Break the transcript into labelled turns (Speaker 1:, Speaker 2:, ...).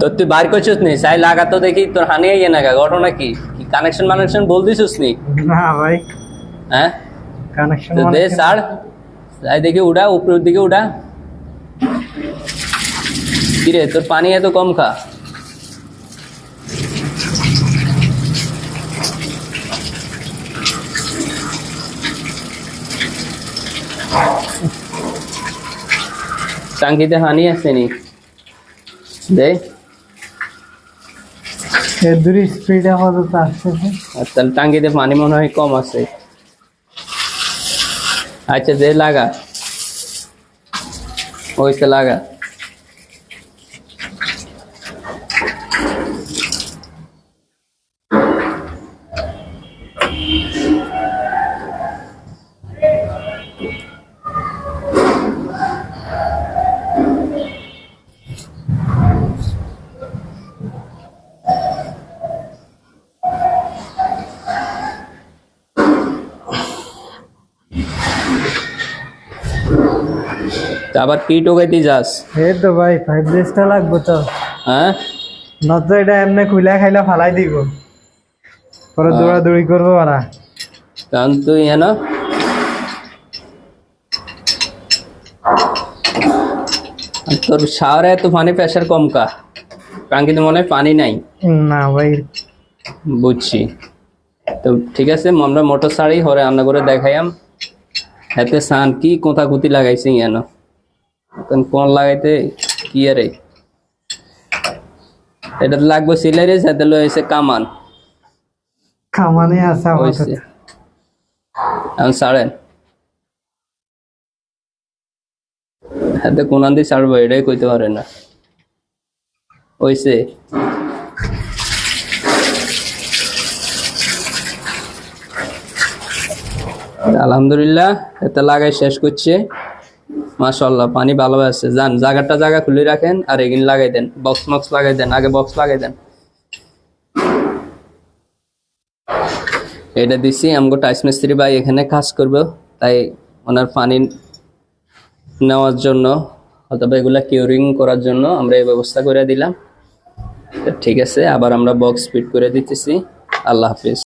Speaker 1: তো তুই বার করছিস নি? চাই লাগা তো দেখি তোর হানি আইয়ে না গা, ঘটনা কি? কানেকশন মানেকশন বল দিছিস নি?
Speaker 2: না ভাই।
Speaker 1: হ্যাঁ?
Speaker 2: কানেকশন
Speaker 1: দে সার চাই দেখি উড়া উপরের দিকে উড়া কিরে তোর পানি এত কম খা। টাঙ্কিতে হানি আছে নি দে।
Speaker 2: দূরে স্পিড আপাতত আসতেছে।
Speaker 1: আর তাহলে টাঙ্গিতে পানি মনে হয় কম আছে। আচ্ছা দে লাগা ওইসে লাগা। তা আবার কি টোকাইতে যাস?
Speaker 2: এই তো ভাই ফাইভ ডেজটা লাগবে তো
Speaker 1: হ্যাঁ?
Speaker 2: নয়তো এটা এমনি খুলে খাইলে ফালাই দিব। পরে
Speaker 1: হ্যাঁ।
Speaker 2: দৌড়াদৌড়ি করব ওরা।
Speaker 1: কারণ তুই আর তোর শাওয়ারে তো পানি প্রেশার কম কা? টাঙ্কিতে মনে হয় পানি নাই।
Speaker 2: না ভাই।
Speaker 1: বুঝছি। তো ঠিক আছে আমরা মোটর শাড়ি হরে রান্না করে দেখাইয়াম। হাতে সান কি কোথা কুতি লাগাইছে ইয়ানো এখন কোন লাগাইতে কি আরে এটা লাগবে সিলাইরে সাথে লয়েছে কামান।
Speaker 2: খামানে আছে
Speaker 1: হয়েছে এখন সাড়েন হাতে কোনান দিয়ে ছাড়বো এটাই কইতে পারে না। হইছে। আলহামদুলিল্লাহ এতে লাগাই শেষ করছে। মাশাল্লাহ পানি ভালো আছে। যান, জায়গাটা জায়গা খুলে রাখেন আর এগিন লাগাই দেন বক্স মক্স লাগাই দেন, আগে বক্স লাগাই দেন। এটা দিছি, আমগো টাইস মিস্ত্রি ভাই এখানে কাজ করবে, তাই ওনার পানি নেওয়ার জন্য অথবা এগুলা কিউরিং করার জন্য আমরা এই ব্যবস্থা করে দিলাম। ঠিক আছে, আবার আমরা বক্স ফিট করে দিতেছি। আল্লাহ হাফিজ।